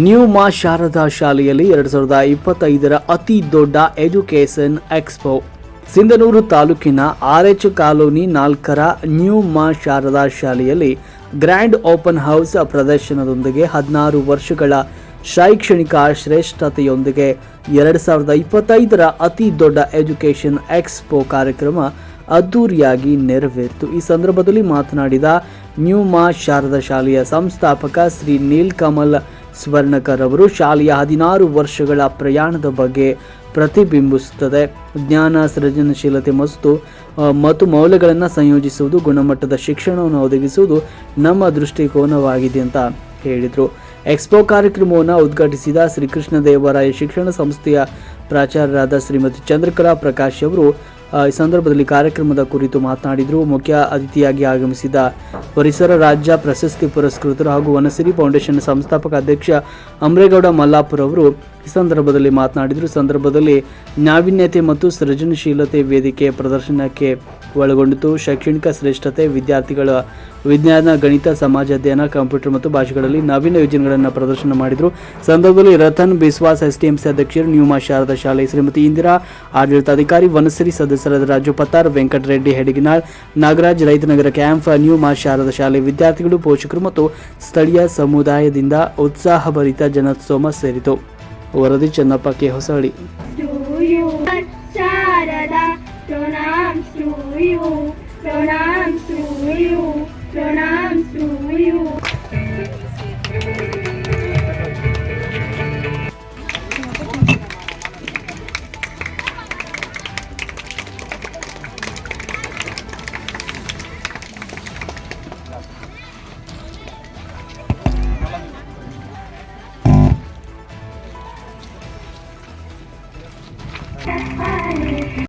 New Maa Sharada ಶಾಲೆಯಲ್ಲಿ ಎರಡು ಸಾವಿರದ ಇಪ್ಪತ್ತೈದರ ಅತಿ ದೊಡ್ಡ ಎಜುಕೇಷನ್ ಎಕ್ಸ್ಪೋ. ಸಿಂಧನೂರು ತಾಲೂಕಿನ ಆರ್ ಎಚ್ ಕಾಲೋನಿ ನಾಲ್ಕರ ನ್ಯೂ ಮಾ ಶಾರದಾ ಶಾಲೆಯಲ್ಲಿ ಗ್ರ್ಯಾಂಡ್ ಓಪನ್ ಹೌಸ್ ಪ್ರದರ್ಶನದೊಂದಿಗೆ ಹದಿನಾರು ವರ್ಷಗಳ ಶೈಕ್ಷಣಿಕ ಶ್ರೇಷ್ಠತೆಯೊಂದಿಗೆ ಎರಡು ಸಾವಿರದ ಇಪ್ಪತ್ತೈದರ ಅತಿ ದೊಡ್ಡ ಎಜುಕೇಷನ್ ಎಕ್ಸ್ಪೋ ಕಾರ್ಯಕ್ರಮ ಅದ್ದೂರಿಯಾಗಿ ನೆರವೇರಿತು. ಈ ಸಂದರ್ಭದಲ್ಲಿ ಮಾತನಾಡಿದ ನ್ಯೂ ಮಾ ಶಾರದಾ ಶಾಲೆಯ ಸಂಸ್ಥಾಪಕ ಶ್ರೀ ನೀಲ್ಕಮಲ್ ಸ್ವರ್ಣಕರ್ ಅವರು ಶಾಲೆಯ ಹದಿನಾರು ವರ್ಷಗಳ ಪ್ರಯಾಣದ ಬಗ್ಗೆ ಪ್ರತಿಬಿಂಬಿಸುತ್ತದೆ. ಜ್ಞಾನ, ಸೃಜನಶೀಲತೆ ಮತ್ತು ಮತ್ತು ಮೌಲ್ಯಗಳನ್ನು ಸಂಯೋಜಿಸುವುದು, ಗುಣಮಟ್ಟದ ಶಿಕ್ಷಣವನ್ನು ಒದಗಿಸುವುದು ನಮ್ಮ ದೃಷ್ಟಿಕೋನವಾಗಿದೆ ಅಂತ ಹೇಳಿದರು. ಎಕ್ಸ್ಪೋ ಕಾರ್ಯಕ್ರಮವನ್ನು ಉದ್ಘಾಟಿಸಿದ ಶ್ರೀಕೃಷ್ಣ ದೇವರಾಯ ಶಿಕ್ಷಣ ಸಂಸ್ಥೆಯ ಪ್ರಾಚಾರ್ಯರಾದ ಶ್ರೀಮತಿ ಚಂದ್ರಕಲಾ ಪ್ರಕಾಶ್ ಅವರು ಈ ಸಂದರ್ಭದಲ್ಲಿ ಕಾರ್ಯಕ್ರಮದ ಕುರಿತು ಮಾತನಾಡಿದರು. ಮುಖ್ಯ ಅತಿಥಿಯಾಗಿ ಆಗಮಿಸಿದ ಪರಿಸರ ರಾಜ್ಯ ಪ್ರಶಸ್ತಿ ಪುರಸ್ಕೃತರು ಹಾಗೂ ವನಸಿರಿ ಫೌಂಡೇಶನ್ ಸಂಸ್ಥಾಪಕ ಅಧ್ಯಕ್ಷ ಅಮ್ರೇಗೌಡ ಮಲ್ಲಾಪುರ ಅವರು ಈ ಸಂದರ್ಭದಲ್ಲಿ ಮಾತನಾಡಿದರು. ಸಂದರ್ಭದಲ್ಲಿ ನಾವೀನ್ಯತೆ ಮತ್ತು ಸೃಜನಶೀಲತೆ ವೇದಿಕೆ ಪ್ರದರ್ಶನಕ್ಕೆ ಒಳಗೊಂಡಿತು. ಶೈಕ್ಷಣಿಕ ಶ್ರೇಷ್ಠತೆ ವಿದ್ಯಾರ್ಥಿಗಳ ವಿಜ್ಞಾನ, ಗಣಿತ, ಸಮಾಜ, ಅಧ್ಯಯನ, ಕಂಪ್ಯೂಟರ್ ಮತ್ತು ಭಾಷೆಗಳಲ್ಲಿ ನವೀನ ಯೋಜನೆಗಳನ್ನು ಪ್ರದರ್ಶನ ಮಾಡಿದರು. ಸಂದರ್ಭದಲ್ಲಿ ರತನ್ ಬಿಸ್ವಾಸ್ ಎಸ್ಟಿಎಂಸಿ ಅಧ್ಯಕ್ಷರು, ನ್ಯೂಮಾ ಶಾರದಾ ಶಾಲೆ, ಶ್ರೀಮತಿ ಇಂದಿರಾ ಆಡಳಿತಾಧಿಕಾರಿ ವನಸಿರಿ ಸದಸ್ಯರಾದ ರಾಜು ಪತ್ತಾರ್ ವೆಂಕಟರೆಡ್ಡಿ ಹೆಡಗಿನಾಳ್, ನಾಗರಾಜ್ ರೈತನಗರ ಕ್ಯಾಂಪ್, ನ್ಯೂಮಾ ಶಾರದಾ ಶಾಲೆ ವಿದ್ಯಾರ್ಥಿಗಳು, ಪೋಷಕರು ಮತ್ತು ಸ್ಥಳೀಯ ಸಮುದಾಯದಿಂದ ಉತ್ಸಾಹಭರಿತ ಜನೋತ್ಸವ ಸೇರಿತು. ವರದಿ Chennappa K Hosahalli Pranams to you, pranams to you, pranams to you.